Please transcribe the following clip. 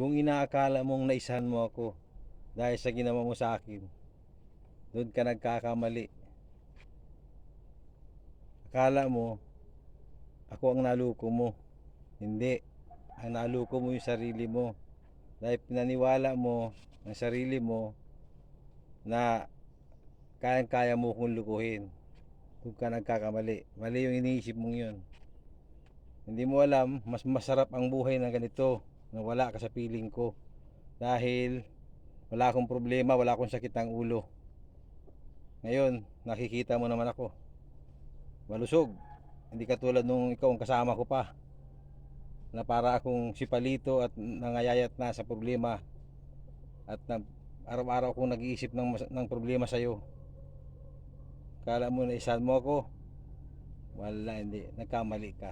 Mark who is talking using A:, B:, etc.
A: Kung inaakala mong naisahan mo ako dahil sa ginawa mo sa akin, doon ka nagkakamali. Akala mo, ako ang naluko mo. Hindi. Ang naluko mo yung sarili mo. Dahil pinaniwala mo ang sarili mo na kayang-kaya mo kong lukuhin. Doon ka nagkakamali. Mali yung iniisip mong yun. Hindi mo alam, mas masarap ang buhay na ganito na wala ka sa piling ko. Dahil wala akong problema, wala akong sakit ng ulo. Ngayon, nakikita mo naman ako. Malusog. Hindi katulad nung ikaw ang kasama ko pa. Na para akong si Palito at nangayayat na sa problema. At na, araw-araw akong nag-iisip ng, ng problema sa'yo. Kala mo na isan mo ako. Wala, hindi. Nagkamali ka.